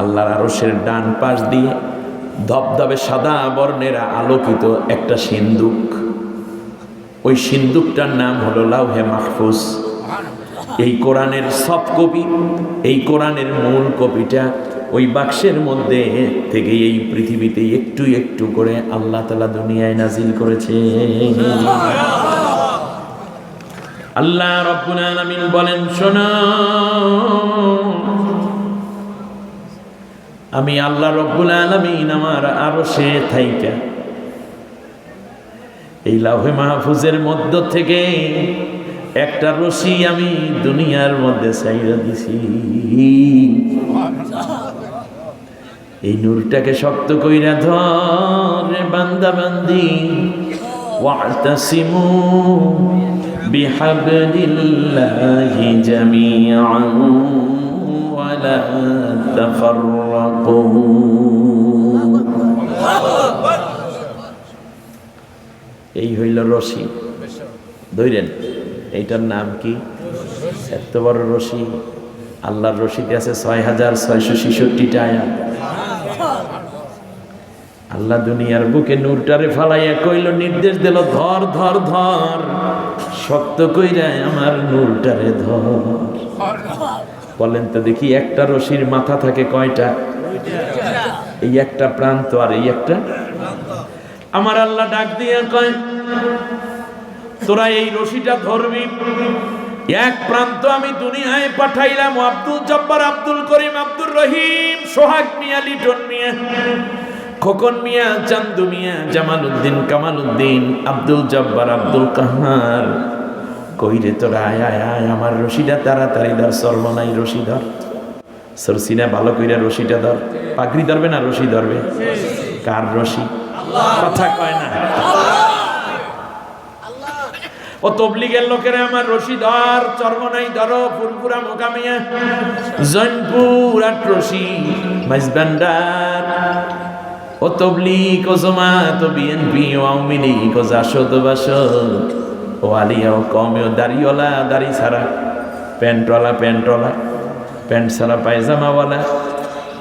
আল্লাহর আরশের ডান পাশ দিয়ে ধবধবে সাদা বর্ণের আলোকিত একটা সিন্দুক। ওই সিন্দুকটার নাম হলো লাউহে মাহফুজ। এই কোরআনের সব কপি, এই কোরআনের মূল কপিটা ওই বাক্সের মধ্যে থেকে এই পৃথিবীতে একটু একটু করে আল্লাহ তালা দুনিয়ায় নাজিল করেছে। আল্লাহ রব্বুল আলামিন বলেন, শোনো। আমি আল্লাহ রব্বুল আলামিন আমার আরও সে থাইকা। এই লাভে মাহফুজের মধ্য থেকে একটা রশি আমি দুনিয়ার মধ্যে চাইরা দিছি। এই নূরটাকে শক্ত কইরা ধরে বান্দা বান্দি ওয়াতাসিমু বিহাবলিল্লাহি জামিআন। তাফাররাকু এই হইল রশি। ধৈরেন এইটার নাম কি? এত বড় রশি। আল্লাহর রশিতে আছে ছয় হাজার ছয়শো ছেষট্টিটা আয়াত। আল্লাহ দুনিয়ার বুকে নূরটারে ফালাইয়া কইল, নির্দেশ দিল, ধর ধর ধর, শক্ত কইরা আমার নূরটারে ধর। বলেন তো দেখি, একটা রশির মাথা থাকে কয়টা? এই একটা প্রান্ত আর এই একটা? আমার আল্লাহ ডাক দিয়ে কয়, তোরা এই রশিটা ধরবি। এক প্রান্ত আমি দুনিয়ায় পাঠাইলাম আব্দুল জব্বার, আব্দুল করিম, আব্দুর রহিম, সোহাগ মিয়া, লিটন মিয়া, খোকন মিয়া, চান্দু মিয়া জামাল উদ্দিন কামাল উদ্দিন আব্দুল জব্বার, আব্দুল কাহার। কইরে তোরা আয় আয় আয়, আমার রশিটা তাড়াতাড়ি ধর, সর্বনাই রশি ধর। সরসিনা ভালো কইরা রশিটা ধর। পাগড়ি ধরবে না, রশি ধরবে? কার রশি? কথা কয় না। ও তবলিগের লোকেরা, আমার রশিধর চর্মনাই ধরো ফুলপুরা মোকামিয়া। জৈনপুর আট রশি মাইজবান্ডার ও তবলিগ, ও জমাত, ও বিএনপি, ও আওয়ামী লীগ, ও জাসদ বাসদ। ও আলিয়া ও কমে দাড়িওয়ালা, দাড়ি ছাড়া, প্যান্টওয়ালা প্যান্টওয়ালা, প্যান্ট ছাড়া পায়জামাওয়ালা।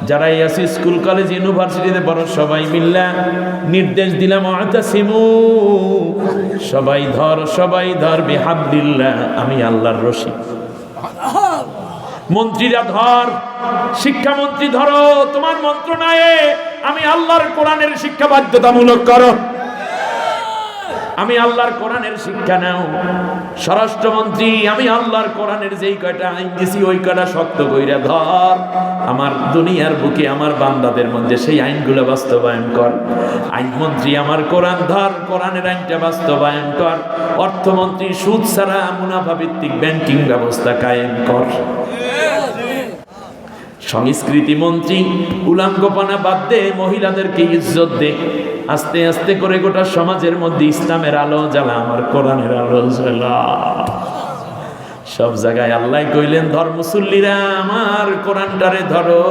যারা আছে, স্কুল, কলেজ, ইউনিভার্সিটিতে বড় সবাই মিল্লা নির্দেশ দিলাম সিমু সবাই ধর সবাই ধর বিহাবদিল্লাহ আমি আল্লাহর রশি। মন্ত্রীরা ধর, শিক্ষামন্ত্রী ধরো, তোমার মন্ত্রণায়ে আমি আল্লাহর কোরআনের শিক্ষা বাধ্যতামূলক করো। আমি আল্লাহর কোরআনের শিক্ষা নাও। স্বরাষ্ট্রমন্ত্রী, আমি আল্লাহর কোরআনের যেই কয়টা আইন দিছি, ওই কয়টা শক্ত কইরা ধর। আমার দুনিয়ার বুকে আমার বান্দাদের মধ্যে সেই আইনগুলো বাস্তবায়ন কর। আইনমন্ত্রী, আমার কোরআন ধর, কোরআনের আইনটা বাস্তবায়ন কর। অর্থমন্ত্রী, সুদ ছাড়া মুনাফা ভিত্তিক ব্যাংকিং ব্যবস্থা কায়েম কর। সংস্কৃতি মন্ত্রী উলাঙ্গপনা বাদ দে, মহিলাদেরকে ইজ্জত দে। আস্তে আস্তে করে গোটা সমাজের মধ্যে ইসলামের আলো জ্বালা, আমার কোরআনের আলো জ্বালা। সব জায়গায় আল্লাহ কইলেন, ধর মুসল্লিরা, আমার কোরআনটারে ধরো।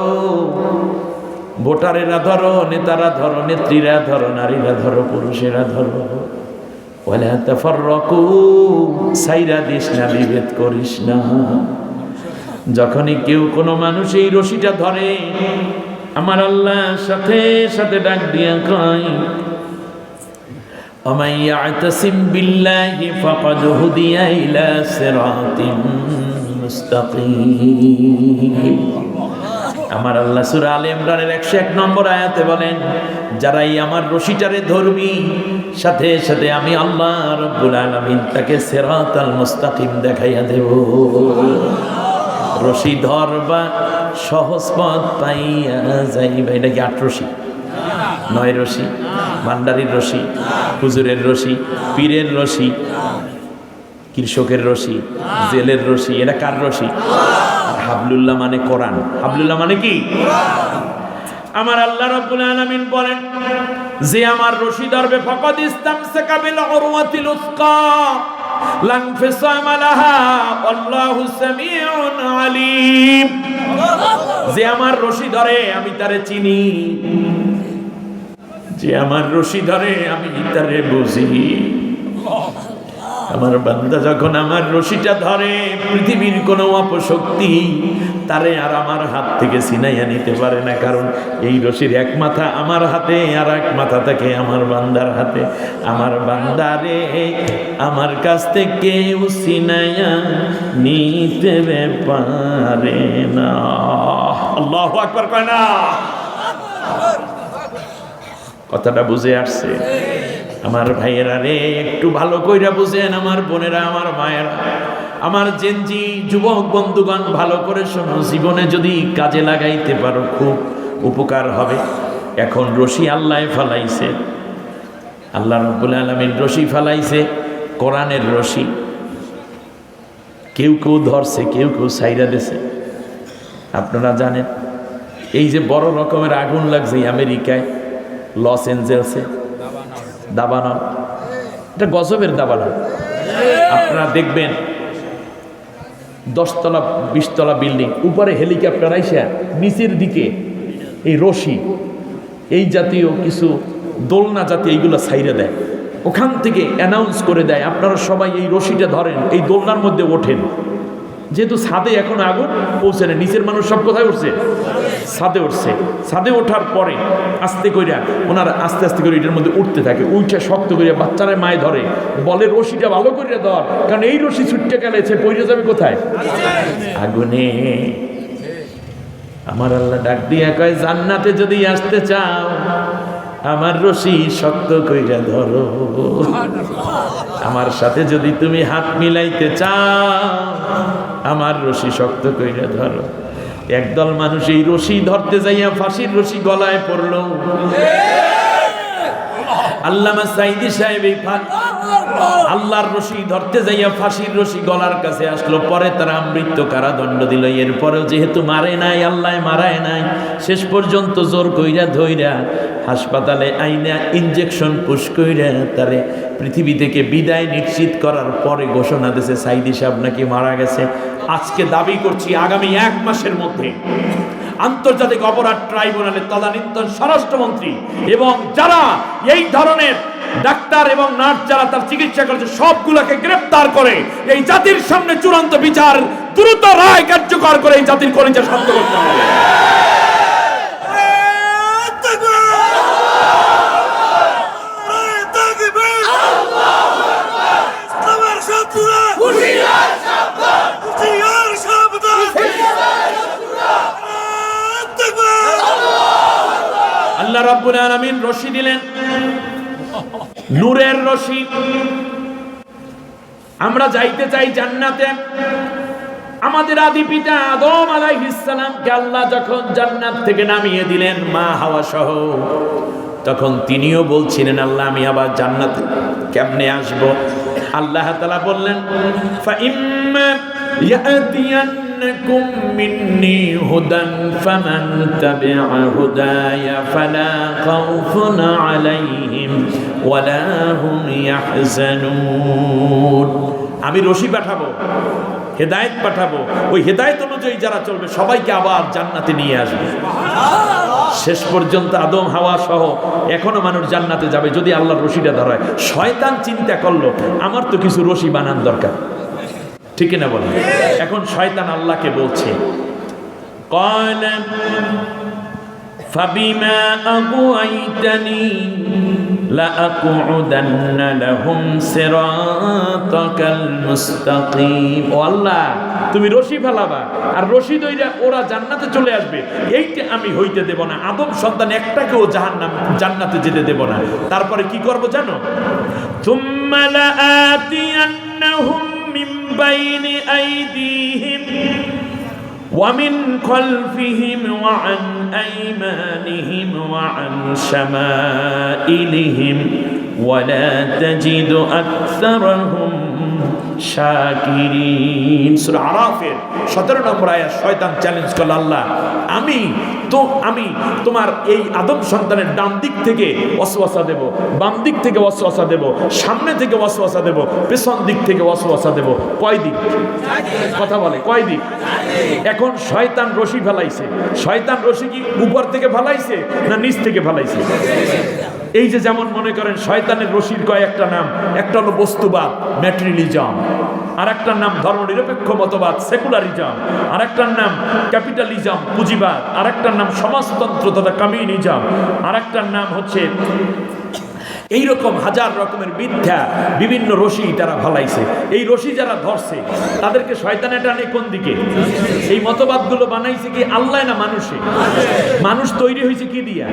ভোটারেরা ধরো, নেতারা ধরো, নেত্রীরা ধরো, নারীরা ধরো, পুরুষেরা ধরো। ওয়ালা তাফাররাকু, সাইরা দিস না, বিভেদ করিস না। যখনই কেউ কোনো মানুষ এই রশিটা ধরে আমার আল্লাহ সাথে সাথে ডাক দিয়া কয় ومن يعتصم بالله فقد هدي إلى صراط مستقيم আমার আল্লাহ সুরা আল ইমরানের একশো এক নম্বর আয়াতে বলেন যারাই আমার রশিটারে ধরবি সাথে সাথে আমি আল্লাহ রব্বুল আলমিন তাকে সেরাত আল মুস্তাকিম দেখাইয়া দেব রশি ধরবা সহজ পথ পাইয়া যাইবা। এটা কি আট রশি? নয় রশি? ভান্ডারির রশি? হুজুরের রশি? পীরের রশি? কৃষকের রশি? জেলের রশি? এটা কার রশি? হাবলুল্লাহ মানে কোরআন। হাবলুল্লাহ মানে কি? আমার আল্লাহ রাব্বুল আলামিন বলেন, যে আমার রশি ধরবে, ফাকাদ ইসতামসাকা বিল উরওয়াতিল উসকা। যে আমার রশি ধরে আমি তারে চিনি। যে আমার রশি ধরে আমি তারে বুঝি। আমার বান্দা যখন আমার রশিটা ধরে পৃথিবীর কোনো অপশক্তি তারে আর আমার হাত থেকে ছিনাইয়া নিতে পারে না কারণ এই রশির এক মাথা আমার হাতে আর এক মাথা থাকে আমার বান্দার হাতে। আমার বান্দারে আমার কাছ থেকে কেউ ছিনাইয়া নিতে পারে না। আল্লাহ আকবার কয় না। কথাটা বুঝে আসছে। আমার ভাইয়েরা রে, একটু ভালো কইরা বুঝেন আমার বোনেরা, আমার মায়েরা। আমার জেনজি যুবক বন্ধুগণ, ভালো করে শোনো, জীবনে যদি কাজে লাগাইতে পারো, খুব উপকার হবে। এখন রশি আল্লাহ ফালাইছে। আল্লাহ রব্বুল আলমীর রশি ফালাইছে, কোরআনের রশি। কেউ কেউ ধরছে, কেউ কেউ সাইরা দিছে। আপনারা জানেন, এই যে বড় রকমের আগুন লাগছে আমেরিকায়, লস এঞ্জেলসে। দাবানল। এটা গজবের দাবানল। আপনারা দেখবেন, দশতলা, বিশতলা বিল্ডিং, উপরে হেলিকপ্টার আইসা নিচের দিকে এই রশি, এই জাতীয় কিছু দোলনা জাতীয় এইগুলো সাইরে দেয়। ওখান থেকে অ্যানাউন্স করে দেয়, আপনারা সবাই এই রশিটা ধরেন, এই দোলনার মধ্যে ওঠেন। যেহেতু ছাদে এখন আগুন পৌঁছে না, নিচের মানুষ সব কোথায় উঠছে? ছাদে উঠছে। ছাদে ওঠার পরে আস্তে কইরা ওনারা আস্তে আস্তে করে এটার মধ্যে উঠতে থাকে উঠে শক্ত করিয়া বাচ্চারা মায়ে ধরে বলে রশিটা ভালো করিয়া ধর, কারণ এই রশি ছুটতে গেলেছে পড়ে যাবে কোথায়? আগুনে। আমার আল্লাহ ডাক দিয়া কয়, জান্নাতে যদি আসতে চাও, আমার রশি শক্ত কইরা ধরো। আমার সাথে যদি তুমি হাত মিলাইতে চাও আমার রশি শক্ত কইরা ধরো। একদল মানুষ এই রশি ধরতে যাইয়া ফাঁসির রশি গলায় পড়ল। আল্লামা সাইদি সাহেব এই আল্লাহর রশি ধরতে যাইয়া ফাঁসির রশি গলার কাছে আসলো। পরে তারা মৃত্যু কারাদণ্ড দিল। এরপরেও যেহেতু মারে নাই আল্লাহ মারায় নাই, শেষ পর্যন্ত জোর কইরা ধইরা হাসপাতালে আইনা ইঞ্জেকশন পুশ কইরা তারে পৃথিবী থেকে বিদায় নিশ্চিত করার পরে ঘোষণা দিয়েছে সাইদি সাহেব নাকি মারা গেছে। আজকে দাবি করছি আগামী এক মাসের মধ্যে। আন্তর্জাতিক অপরাধ ট্রাইব্যুনালের তদানীন্তন স্বরাষ্ট্রমন্ত্রী এবং যারা এই ধরনের ডাক্তার এবং নার্স যারা তার চিকিৎসা করেছে, সবগুলোকে গ্রেপ্তার করে এই জাতির সামনে চূড়ান্ত বিচার দ্রুত রায় কার্যকর করে এই জাতির কলিজা শান্ত করতে হবে। রশি দিলেন। নূরের রশি। আমরা যাইতে চাই জান্নাতে। আমাদের আদি পিতা আদম আলাইহিস সালামকে আল্লাহ যখন জান্নাত থেকে নামিয়ে দিলেন, মা হাওয়া সহ, তখন তিনিও বলছিলেন, আল্লাহ, আমি আবার জান্নাতে কেমনে আসব? আল্লাহ তাআলা বললেন ফাইম্মা ইয়াতিয়ান্নাকুম মিন্নি হুদান ফামান তাবি'a হুদায়া ফালা খাউফুন আলাইহিম ওয়ালা হুম ইয়াহজানুন আমি রশি পাঠাবো, হেদায়েত পাঠাবো। ওই হেদায়েত অনুযায়ী যারা চলবে, সবাইকে আবার জান্নাতে নিয়ে আসবে। শেষ পর্যন্ত আদম, হাওয়া সহ এখনও মানুষ জান্নাতে যাবে যদি আল্লাহর রশিটা ধরায়। শয়তান চিন্তা করল, আমার তো কিছু রশি বানান দরকার। ঠিক না বলেন এখন শয়তান আল্লাহকে বলছে قال فبما أغويتني لأقعدن لهم صراطك المستقيم ও আল্লাহ তুমি রশি ফেলাবা আর রশি দইরা ওরা জান্নাতে চলে আসবে এইটা আমি হইতে দেব না আদম সন্তান একটাকেও জাহান্নাম জান্নাতে যেতে দেব না তারপরে কি করব জানো ثم لآتينهم من بين أيديهم ومن خلفهم وعن أيمانهم وعن شمائلهم ولا تجد أكثرهم শাকিরিন সূরা আরাফের 17 নম্বর আয়াত শয়তান চ্যালেঞ্জ করল আল্লাহ আমি তো, আমি তোমার এই আদম সন্তানের ডান দিক থেকে ওয়াসওয়াসা দেব, বাম দিক থেকে ওয়াসওয়াসা দেব, সামনে থেকে ওয়াসওয়াসা দেব, পেছন দিক থেকে ওয়াসওয়াসা দেব। কয় দিক? কথা বলে, কয় দিক? এখন শয়তান রশি ফেলাইছে। শয়তান রশি কি উপর থেকে ফেলাইছে না নিচ থেকে ফেলাইছে? এই যে যেমন মনে করেন, শয়তানের রশির কয়েকটা নাম, একটা হলো বস্তুবাদ ম্যাটেরিয়ালিজম আর একটার নাম ধর্মনিরপেক্ষ মতবাদ সেকুলারিজম আর একটার নাম ক্যাপিটালিজম পুঁজিবাদ। আর একটার নাম সমাজতন্ত্র তথা কমিউনিজম আর একটার নাম হচ্ছে এইরকম হাজার রকমের মিথ্যা বিভিন্ন রশি তারা ফলাইছে। এই রশি যারা ধরছে, তাদেরকে শয়তানে টানে কোন দিকে? এই মতবাদগুলো বানাইছে কি আল্লাহ না মানুষে? মানুষ তৈরি হয়েছে কি দিয়া?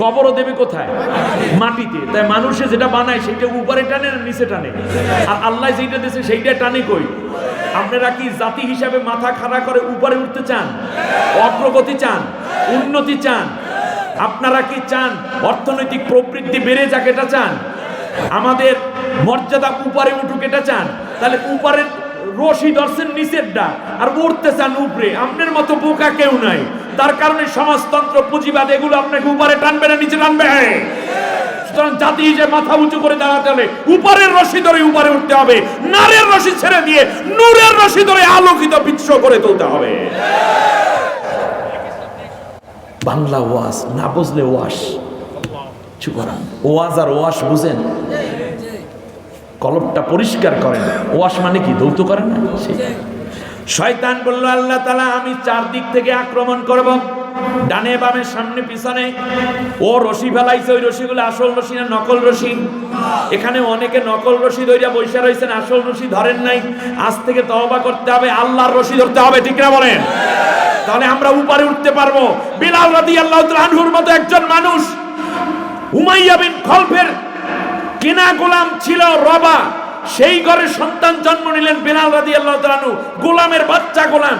কবরও দেবে কোথায়? মাটিতে। তাই মানুষে যেটা বানায় সেটা উপরে টানে না নিচে টানে? আর আল্লাহ যেটা দিয়েছে সেইটা টানে কই? আপনারা কি জাতি হিসাবে মাথা খাড়া করে উপরে উঠতে চান? অগ্রগতি চান? উন্নতি চান? আপনারা কি চান অর্থনৈতিক প্রবৃদ্ধি বেড়ে যাক এটা চান? আমাদের মর্যাদা উপরে উঠুক এটা চান? তাহলে উপরের রশি দর্শন নিচেরটা আর উঠতে চান উপরে। আপনার মতো বোকা কেউ নাই। তার কারণে সমাজতন্ত্র পুঁজিবাদ এগুলো আপনাকে উপরে টানবে না, নিচে টানবে। সুতরাং জাতি যে মাথা উঁচু করে দাঁড়াতে হলে উপরের রশি ধরে উপরে উঠতে হবে। নারের রশি ছেড়ে দিয়ে নূরের রশি ধরে আলোকিত বিশ্ব করে তুলতে হবে। বাংলা ওয়াজ, না বুঝলে ওয়াশ। ওয়াজ আর ওয়াশ বুঝেন? কলমটা পরিষ্কার করেন। ওয়াশ মানে কি? দৌত করেন না। শয়তান বলল, আল্লাহ তালা আমি চারদিক থেকে আক্রমণ করব। ডানে বামে, সামনে পিছনে। ও রশি ফেলাইছে, ওই রশিগুলো আসল রশি না নকল রশি? এখানে অনেকে নকল রশি ধরিয়া বৈশা রয়েছেন আসল রশি ধরেন নাই। আজ থেকে তওবা করতে হবে, আল্লাহর রশি ধরতে হবে, ঠিক না বলেন? তাহলে আমরা উপরে উঠতে পারব। বিলাল রাদি আল্লাহ মতো একজন মানুষ। উমাইয়া বিন খলফের কেনা গোলাম ছিল রবা। সেই ঘরে সন্তান জন্ম নিলেন বিলাল রাদি আল্লাহ গোলামের বাচ্চা গোলাম।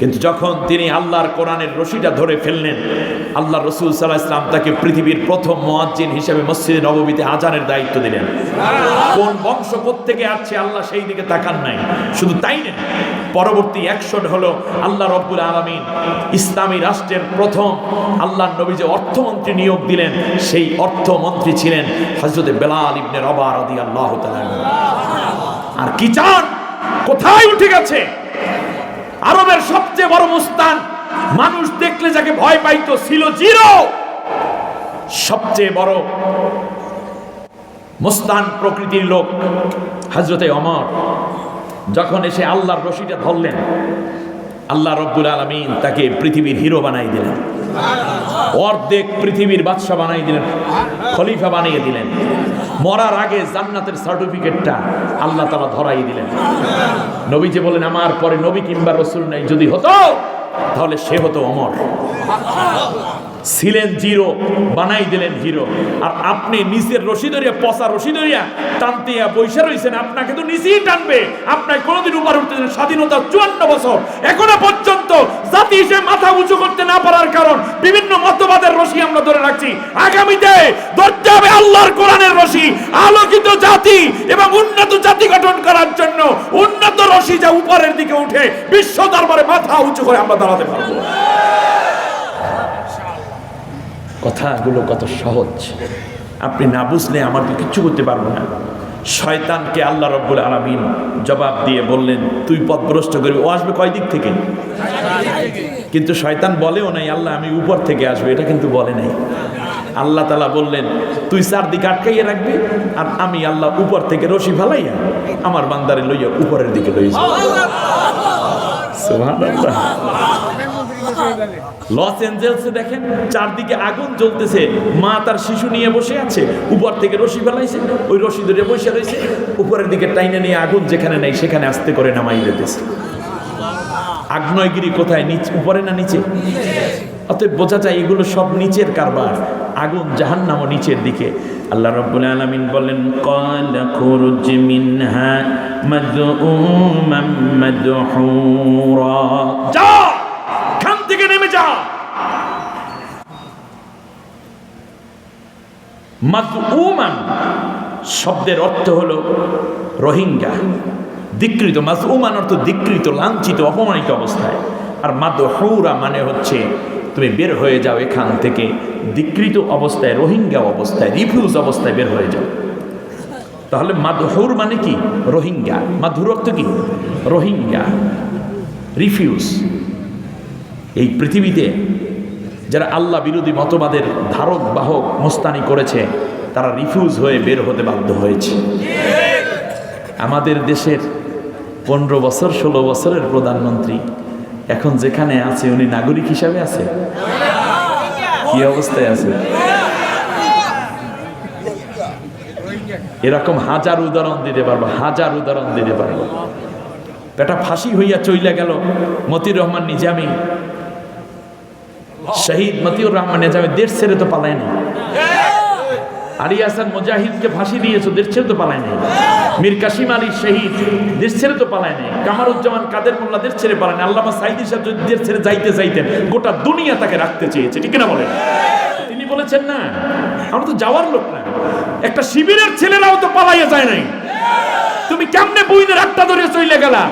কিন্তু যখন তিনি আল্লাহর কোরআনের রশিটা ধরে ফেললেন আল্লাহ রসুল সাল্লাহ ইসলাম তাকে পৃথিবীর প্রথম মুয়াজ্জিন হিসেবে মসজিদে নববীতে আজানের দায়িত্ব দিলেন। কোন বংশ থেকে আসছে আল্লাহ সেই দিকে তাকান নাই। শুধু তাই না, পরবর্তী একশন হলো আল্লাহ রব্বুল আলমিন ইসলামী রাষ্ট্রের প্রথম আল্লাহ নবী যে অর্থমন্ত্রী নিয়োগ দিলেন, সেই অর্থমন্ত্রী ছিলেন হজরতে বেলাল ইবনে রবা রদি আল্লাহ আর কি চান? কোথায় উঠে গেছে? আরবের সবচেয়ে বড় মুস্তান। মানুষ দেখলে যাকে ভয় পাইতো ছিল জিরো। সবচেয়ে বড় মুস্তান প্রকৃতির লোক হজরতে অমর যখন এসে আল্লাহর রশিটা ধরলেন, আল্লাহ রব্বুল আলমিন তাকে পৃথিবীর হিরো বানাই দিলেন। অর্ধেক পৃথিবীর বাদশা বানাই দিলেন, খলিফা বানিয়ে দিলেন। মরার আগে জান্নাতের সার্টিফিকেটটা আল্লাহ তালা ধরাই দিলেন। নবী যে বলেন আমার পরে নবী কিংবা রসুল নেই, যদি হতো, তাহলে সে হতো অমর। ছিলেন জিরো, বানাই দিলেন হিরো আর আপনি নিচের রশি ধরিয়া, পচা রশি ধরিয়া টানতে বৈশা রয়েছেন আপনাকে তো নিচেই টানবে। আপনাকে কোনোদিন উপর উঠতে স্বাধীনতা চুয়ান্ন বছর। এখনও পর্যন্ত জাতি হিসেবে মাথা উঁচু করতে না পারার কারণ বিভিন্ন মতবাদের রশি আমরা ধরে রাখছি। আগামীতে ধরতে হবে আল্লাহর কোরআনের রশি। আলোকিত জাতি এবং উন্নত জাতি গঠন করার জন্য উন্নত রশি যা উপরের দিকে উঠে বিশ্ব দরবারে মাথা উঁচু করে আমরা দাঁড়াতে পারব। কথাগুলো কত সহজ। আপনি না বুঝলে আমাকে কিচ্ছু করতে পারব না। শয়তানকে আল্লাহ রব্বুল আলমিন জবাব দিয়ে বললেন, তুই পথভ্রষ্ট করবি। ও আসবে কয় দিক থেকে? কিন্তু শয়তান বলেও নাই, আল্লাহ, আমি উপর থেকে আসব। এটা কিন্তু বলে নাই। আল্লাহ তালা বললেন, তুই চারদিকে আটকাইয়া রাখবি আর আমি আল্লাহ উপর থেকে রশি ফালাইয়া আমার বান্দারে লইয়া উপরের দিকে লইয়া লস অ্যাঞ্জেলসে দেখেন চারদিকে আগুন জ্বলতেছে। মা তার শিশু নিয়ে বসে আছে। উপর থেকে রশি ফেলাইছে। ওই রশি ধরে বসে রয়েছে উপরের দিকে টাইনে নিয়ে আগুন যেখানে নেই, সেখানে আসতে করে নামাই দিতেছে। আগ্নয়গিরি কোথায়? নিচ উপরে না নিচে? অতএব বোঝা যায় এগুলো সব নিচের কারবার। আগুন জাহান নামও নিচের দিকে। আল্লাহ রব্বুল আলমিন বলেন যাও! থেকে নেমে শব্দের অর্থ হলো রোহিঙ্গা। ধিকৃত মাযউমান অর্থ ধিকৃত লাঞ্ছিত, অপমানিত অবস্থায়। আর মাদহুরা মানে হচ্ছে তুমি বের হয়ে যাও এখান থেকে। ধিকৃত অবস্থায়, রোহিঙ্গা অবস্থায়, রিফিউজ অবস্থায় বের হয়ে যাও। তাহলে মাদহুর মানে কি? রোহিঙ্গা। মাধুর অর্থ কি? রোহিঙ্গা। রিফিউজ। এই পৃথিবীতে যারা আল্লাহ বিরোধী মতবাদের ধারক, বাহক, মোস্তানি করেছে, তারা রিফিউজ হয়ে বের হতে বাধ্য হয়েছে। আমাদের দেশের পনেরো বছর, ষোলো বছরের প্রধানমন্ত্রী এখন যেখানে আছে, উনি নাগরিক হিসাবে আছে? কি অবস্থায় আছে? এরকম হাজার উদাহরণ দিতে পারব, হাজার উদাহরণ দিতে পারব। বেটা ফাঁসি হইয়া চইলা গেল মতিউর রহমান নিজামি শহীদ মতিউর রহমান নিজামি দেশ ছেড়ে তো পালায় না আলী হাসান মুজাহিদকে ফাঁসি দিয়েছ, দেশ ছেড়ে তো পালায় নাই। মীর কাসিম আলী শহীদ, দেশ ছেড়ে তো পালায় নাই। কামারুজ্জামান কাদের মোল্লা দেশ ছেড়ে পালায় নাই। আল্লামা সাইদি সাহেব যদি দেশ ছেড়ে যাইতে চাইতেন গোটা দুনিয়া তাকে রাখতে চেয়েছে, ঠিক না বলেন? তিনি বলেছেন, না, আমরা তো যাওয়ার লোক না। একটা শিবিরের ছেলেরাও তো পালাইয়া যায় নাই। তুমি কেমনে বইনের আটটা ধরে চইলে গেলা?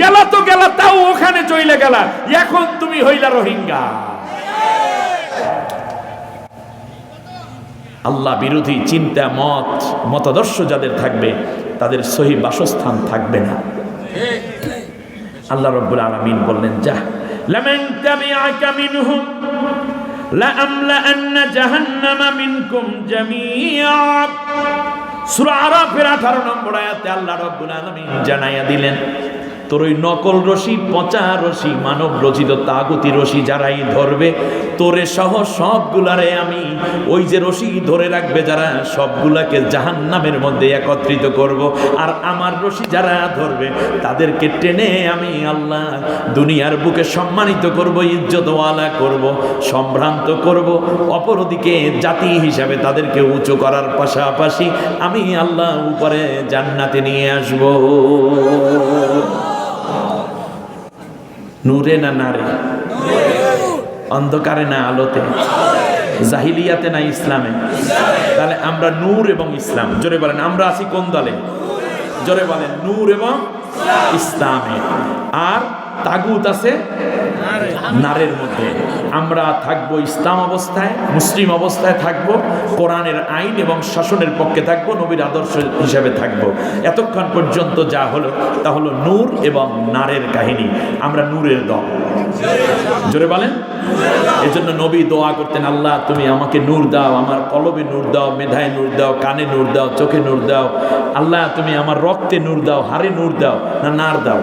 গেলা তো গেলা, তাও ওখানে চইলে গেলা। এখন তুমি হইলা রোহিঙ্গা। আল্লাহ বিরোধী চিন্তা, মত, মতাদর্শ যাদের থাকবে, তাদের সহি বাসস্থান থাকবে না। আল্লাহ রব্বুল আলামিন বললেন যা লামান তাবিআকা মিনহুম লাআমলাআন্না জাহান্নামা মিনকুম জামিআ। সূরা আরাফের 18 নম্বর আয়াতে আল্লাহ রব্বুল আলামিন জানাইয়া দিলেন তোর ওই নকল রশি, পচা রশি, মানব রচিত তাগতি রশি যারাই ধরবে, তোরে সহ সবগুলারে আমি ওই যে রশি ধরে রাখবে যারা সবগুলাকে জাহান নামের মধ্যে একত্রিত করব, আর আমার রশি যারা ধরবে, তাদেরকে টেনে আমি আল্লাহ দুনিয়ার বুকে সম্মানিত করব, ইজ্জতওয়ালা করব, সম্ভ্রান্ত করব, অপরদিকে জাতি হিসাবে তাদেরকে উঁচু করার পাশাপাশি আমি আল্লাহ উপরে জান্নাতে নিয়ে আসব। নূরে না নারে? অন্ধকারে না আলোতে? জাহিলিয়াতে না ইসলামে? তাহলে আমরা নূর এবং ইসলাম। জোরে বলেন, আমরা আছি কোন দলে? জোরে বলেন, নূর এবং ইসলামে। আর তাগুত আছে? নারের মধ্যে। আমরা থাকব ইসলাম অবস্থায়, মুসলিম অবস্থায় থাকব, কোরআনের আইন এবং শাসনের পক্ষে থাকব, নবীর আদর্শ হিসাবে থাকব। এতক্ষণ পর্যন্ত যা হলো, তা হলো নূর এবং নারের কাহিনী। আমরা নূরের দল। জোরে বলেন? এই জন্য নবী দোয়া করতেন, আল্লাহ, তুমি আমাকে নূর দাও, আমার কলবে নূর দাও, মেধায় নূর দাও, কানে নূর দাও, চোখে নূর দাও। আল্লাহ, তুমি আমার রক্তে নূর দাও, হাড়ে নূর দাও, না নার দাও।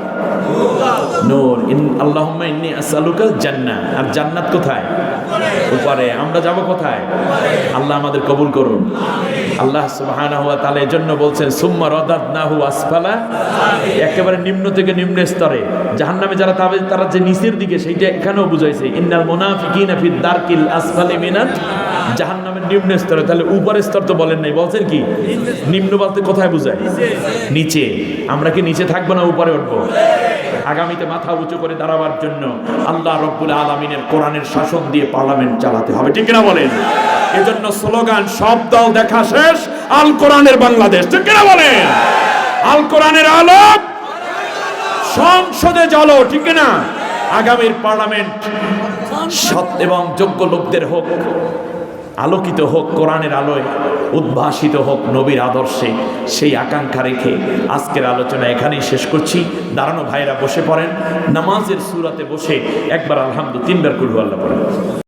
নূর, ইন, আল্লাহুম্মা আসআলুকা জান্নাহ। আর জান্নাত কোথায়? উপরে। আমরা যাব কোথায়? আল্লাহ আমাদের কবুল করুন। আল্লাহ সুবহানাহু ওয়া তাআলা এজন্য বলছেন, সুম্মা রাদাদনাহু আসফালা। একেবারে নিম্ন থেকে নিম্ন স্তরে। জাহান্নামে যারা তাবে, তারা যে নিচের দিকে, সেইটা এখানেও বুঝাইছে, ইন্নাল মুনাফিকিনা ফি দারকিল আসফালি মিনাত। জাহান্নামের নিম্ন স্তরে। তাহলে উপরের স্তর তো বলেন নাই, বলছেন কি? নিম্ন বলতে কোথায় বুঝায়? নিচে। আমরা কি নিচে থাকব না উপরে উঠবো? আগামীতে মাথা উঁচু করে দাঁড়াবার জন্য আল্লাহ রব্বুল আলমিনের কোরআনের শাসন দিয়ে পার্লামেন্ট চালাতে হবে। ঠিক না বলেন? এজন্য স্লোগান, সব দল দেখা শেষ, আল কোরআনের বাংলাদেশ। ঠিক না বলেন? আল কোরআনের আলোক সংসদে চলো ঠিক না আগামীর পার্লামেন্ট সৎ এবং যোগ্য লোকদের হোক। আলোকিত হোক কোরআনের আলোয়, উদ্ভাসিত হোক নবীর আদর্শে, সেই আকাঙ্ক্ষা রেখে আজকের আলোচনা এখানেই শেষ করছি। দাঁড়ানো ভাইরা বসে পড়েন, নামাজের সুরাতে বসে একবার আলহামদু তিনবার কুলহু আল্লাহ পড়েন।